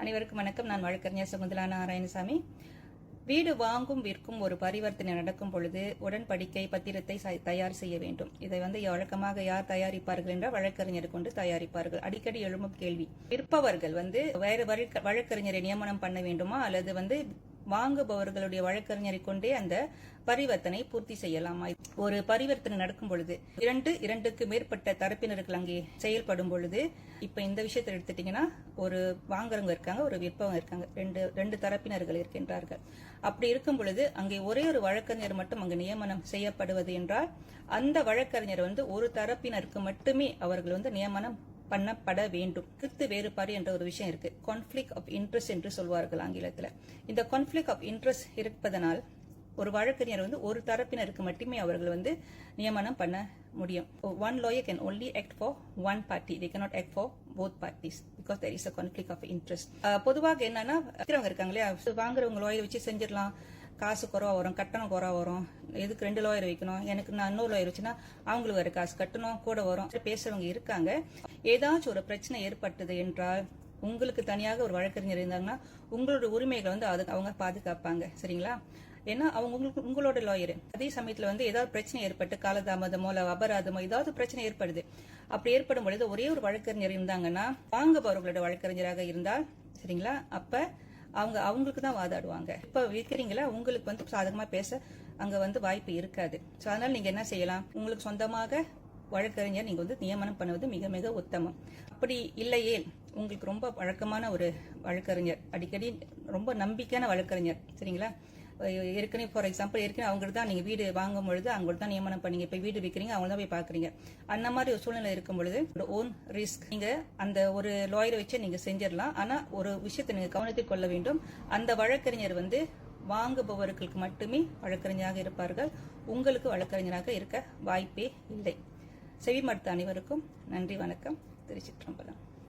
அனைவருக்கும் வணக்கம். நான் வழக்கறிஞர் சுகுந்தலா நாராயணசாமி. வீடு வாங்கும் விற்கும் ஒரு பரிவர்த்தனை நடக்கும் பொழுது உடன்படிக்கை பத்திரத்தை ச- தயார் செய்ய வேண்டும். இதை வந்து வழக்கமாக யார் தயாரிப்பார்கள் என்றால் வழக்கறிஞர் கொண்டு தயாரிப்பார்கள். அடிக்கடி எழும்பும் கேள்வி. விற்பவர்கள் வந்து வேறு வழக்கறிஞரை நியமனம் பண்ண வேண்டுமா? அல்லது வந்து வாங்குபவர்களுடைய வழக்கறிஞரை கொண்டே அந்த பரிவர்த்தனை பூர்த்தி செய்யலாம். ஒரு பரிவர்த்தனை நடக்கும் பொழுது இரண்டு இரண்டுக்கு மேற்பட்ட தரப்பினர்கள் அங்கே செயல்படும் பொழுது இப்ப இந்த விஷயத்தை எடுத்துட்டீங்கன்னா ஒரு வாங்குறவங்க இருக்காங்க ஒரு விற்பவங்க இருக்காங்க ரெண்டு ரெண்டு தரப்பினர்கள் இருக்கின்றார்கள். அப்படி இருக்கும் பொழுது அங்கே ஒரே ஒரு வழக்கறிஞர் மட்டும் அங்கு நியமனம் செய்யப்படுவது என்றால் அந்த வழக்கறிஞர் வந்து ஒரு தரப்பினருக்கு மட்டுமே அவர்கள் வந்து நியமனம் பண்ணப்பட வேண்டும். கிறித்து வேறுபாடு என்ற ஒரு விஷயம் இருக்கு. கான்ஃபிளிக் ஆஃப் இன்ட்ரெஸ்ட் என்று சொல்வார்கள் ஆங்கிலத்தில். இந்த கான்ஃபிளிக் ஆஃப் இன்ட்ரெஸ்ட் இருப்பதனால் ஒரு வழக்கறிஞர் வந்து ஒரு தரப்பினருக்கு மட்டுமே அவர்கள் வந்து நியமனம் பண்ண முடியும். One lawyer can only act for one party they can act for both parties because there is a conflict of interest பொதுவாக என்னன்னா விற்கிறவங்க இருக்காங்க வாங்குறவங்க லாயர் வச்சு செஞ்சிடலாம். காசு குறவா வரும் கட்டணம் குறவா வரும். எதுக்கு ரெண்டு லோயர் வைக்கணும்? எனக்கு நான் இன்னொரு லோயர் வச்சுன்னா அவங்களுக்கு வேறு காசு கட்டணும் கூட வரும். பேசுறவங்க இருக்காங்க. ஏதாச்சும் ஒரு பிரச்சனை ஏற்பட்டது என்றால் உங்களுக்கு தனியாக ஒரு வழக்கறிஞர் இருந்தாங்கன்னா உங்களோட உரிமைகளை வந்து அது அவங்க பாதுகாப்பாங்க. சரிங்களா? ஏன்னா அவங்க உங்களுக்கு உங்களோட லாயர் அதே சமயத்துல வந்து ஏதாவது பிரச்சனை ஏற்பட்டு காலதாமதமோ இல்ல அபராதமோ ஏதாவது பிரச்சனை ஏற்படுது. அப்படி ஏற்படும் பொழுது ஒரே ஒரு வழக்கறிஞர் இருந்தாங்கன்னா வாங்குபவர்களோட வழக்கறிஞராக இருந்தால் சரிங்களா? அப்ப அவங்க அவங்களுக்கு தான் வாதாடுவாங்க. இப்போ விற்கிறீங்களா உங்களுக்கு வந்து சாதகமாக பேச அங்கே வந்து வாய்ப்பு இருக்காது. ஸோ அதனால் நீங்கள் என்ன செய்யலாம்? உங்களுக்கு சொந்தமாக வழக்கறிஞர் நீங்கள் வந்து நியமனம் பண்ணுவது மிக மிக உத்தமம். அப்படி இல்லையே உங்களுக்கு ரொம்ப வழக்கமான ஒரு வழக்கறிஞர். அடிக்கடி ரொம்ப நம்பிக்கையான வழக்கறிஞர். சரிங்களா? ஏற்கனவே ஃபார் எக்ஸாம்பிள் ஏற்கனவே அவங்களுக்கு தான் நீங்க வீடு வாங்கும் பொழுது அவங்களுக்கு தான் நியமனம் பண்ணீங்க. இப்போ வீடு விற்கிறீங்க அவங்க தான் போய் பாக்குறீங்க அந்த மாதிரி ஒரு சூழ்நிலை இருக்கும் பொழுது ஓன் ரிஸ்க் நீங்க அந்த ஒரு லாயரை வச்சு நீங்க செஞ்சிடலாம். ஆனா ஒரு விஷயத்தை நீங்க கவனத்தில் கொள்ள வேண்டும். அந்த வழக்கறிஞர் வந்து வாங்குபவர்களுக்கு மட்டுமே வழக்கறிஞராக இருப்பார்கள். உங்களுக்கு வழக்கறிஞராக இருக்க வாய்ப்பே இல்லை. செவிமடுத்த அனைவருக்கும் நன்றி வணக்கம். திருச்சிற்றம்பலம்.